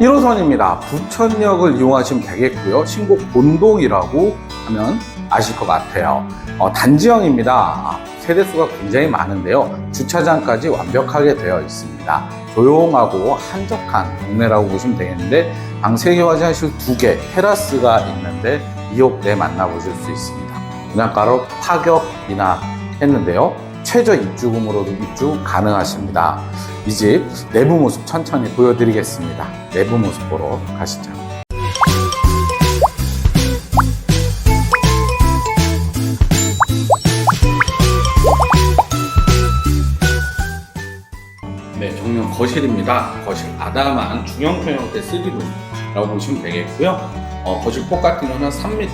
1호선입니다. 부천역을 이용하시면 되겠고요. 신곡 본동이라고 하면 아실 것 같아요. 어, 단지형입니다. 아, 세대수가 굉장히 많은데요. 주차장까지 완벽하게 되어 있습니다. 조용하고 한적한 동네라고 보시면 되겠는데 방 3개 화장실 2개, 테라스가 있는데 2억대 만나보실 수 있습니다. 분양가로 파격이나 했는데요. 최저 입주금으로도 입주 가능하십니다. 이 집 내부 모습 천천히 보여드리겠습니다. 내부 모습 보러 가시죠. 네, 정면 거실입니다. 거실 아담한 중형평형대 3룸이라고 보시면 되겠고요. 어, 거실 폭 같은 경우는 3m,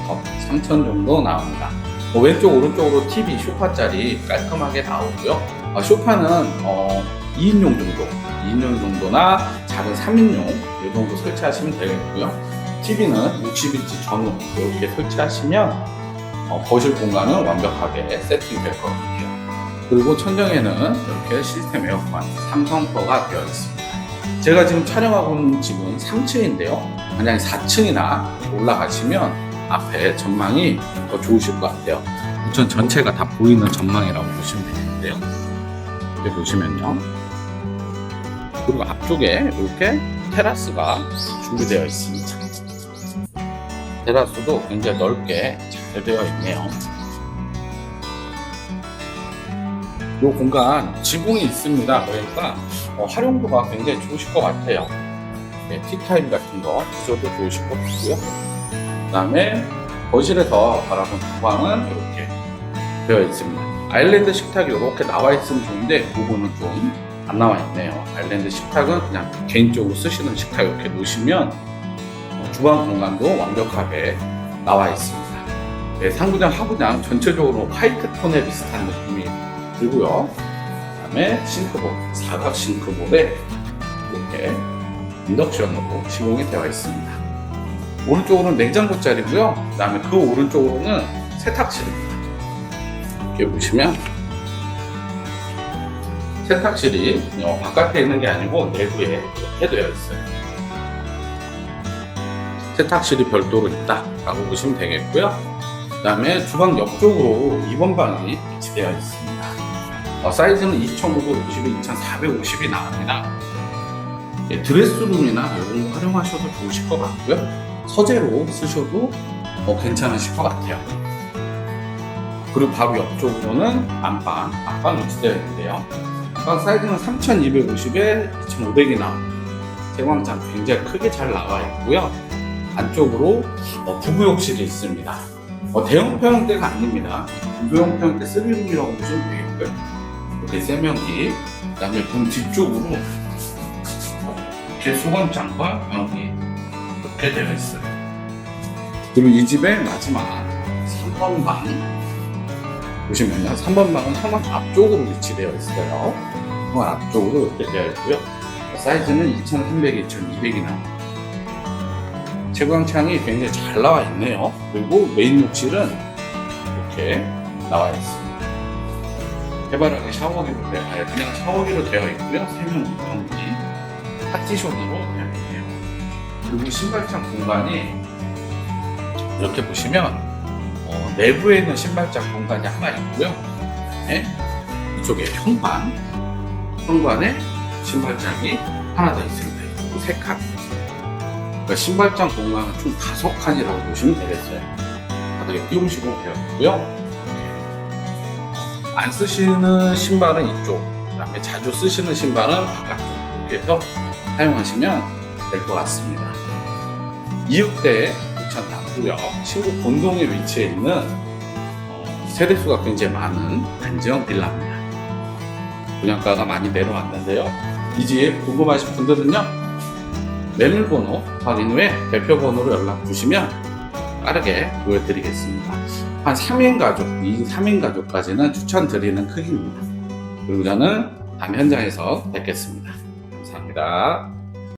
3천 정도 나옵니다. 뭐 왼쪽 오른쪽으로 TV 소파짜리 깔끔하게 나오고요. 어, 소파는 어, 2인용 정도, 2인용 정도나 작은 3인용 이 정도 설치하시면 되겠고요. TV는 60인치 전후 이렇게 설치하시면 어, 거실 공간은 완벽하게 세팅될 것 같아요. 그리고 천정에는 이렇게 시스템 에어컨 삼성 거가 되어 있습니다. 제가 지금 촬영하고 있는 집은 3층인데요. 만약에 4층이나 올라가시면 앞에 전망이 더 좋으실 것 같아요. 부천 전체가 다 보이는 전망이라고 보시면 되겠는데요. 이렇게 보시면요. 그리고 앞쪽에 이렇게 테라스가 준비되어 있습니다. 테라스도 굉장히 넓게 잘 되어 있네요. 이 공간 지붕이 있습니다. 그러니까 어, 활용도가 굉장히 좋으실 것 같아요. 네, 티타임 같은 거 구조도 좋으실 것 같고요. 그 다음에 거실에서 바라본 주방은 이렇게 되어 있습니다. 아일랜드 식탁이 이렇게 나와 있으면 좋은데 부분은 좀안 나와 있네요. 아일랜드 식탁은 그냥 개인적으로 쓰시는 식탁 이렇게 놓으시면 어, 주방 공간도 완벽하게 나와 있습니다. 네, 상부장, 하부장 전체적으로 화이트 톤에 비슷한 느낌이 들고요. 그다음에 싱크볼, 사각 싱크볼에 이렇게 인덕션으로 시공이 되어 있습니다. 오른쪽으로는 냉장고 자리고요. 그 다음에 그 오른쪽으로는 세탁실입니다. 이렇게 보시면 세탁실이 어, 바깥에 있는 게 아니고 내부에 이렇게 되어 있어요. 세탁실이 별도로 있다라고 보시면 되겠고요. 그 다음에 주방 옆쪽으로 2번 방이 위치되어 있습니다. 어, 사이즈는 2,550에 2,450이 나옵니다. 예, 드레스룸이나 이런 거 활용하셔도 좋으실 것 같고요. 서재로 쓰셔도 어, 괜찮으실 것 같아요. 그리고 바로 옆쪽으로는 안방, 안방 위치되어 있는데요. 안방 사이즈는 3,250에 2,500이 나옵니다. 제광장 굉장히 크게 잘 나와 있고요. 안쪽으로 어, 부부욕실이 있습니다. 어, 대형 평형대가 아닙니다. 부부형 평형대 3룸이라고 보시면 되겠고요. 이렇게 세면기, 그 다음에 문 뒤쪽으로 이렇게 소금장과 변기 이렇게 되어 있어요. 그리고 이 집의 마지막 3번 방 보시면요. 3번 방은 현관 앞쪽으로 위치되어 있어요. 현관 앞쪽으로 이렇게 되어 있고요. 사이즈는 2,300에 2,200이 나옵니다. 채광창이 굉장히 잘 나와 있네요. 그리고 메인 욕실은 이렇게 나와 있습니다. 해바라기 샤워기로 되어, 그냥 샤워기로 되어 있고요. 세면기, 변기, 파티션으로 되어 있네요. 그리고 신발장 공간이 이렇게 보시면 어, 내부에 있는 신발장 공간이 하나 있고요. 네? 이쪽에 현관, 현관에 신발장이 하나 더 있습니다. 세 칸. 그러니까 신발장 공간은 총 다섯 칸이라고 보시면 되겠어요. 바닥에 띄움식으로 되어 있고요. 안 쓰시는 신발은 이쪽, 그 다음에 자주 쓰시는 신발은 바깥쪽 이렇게 해서 사용하시면 될 것 같습니다. 2억대에 부천 남구역 신곡 본동에 위치해 있는 어, 세대수가 굉장히 많은 단지형 빌라입니다. 분양가가 많이 내려왔는데요. 이 집 궁금하신 분들은요. 매물번호 확인 후에 대표번호로 연락 주시면 빠르게 보여드리겠습니다. 한 3인 가족, 2인 3인 가족까지는 추천드리는 크기입니다. 그리고 저는 다음 현장에서 뵙겠습니다. 감사합니다.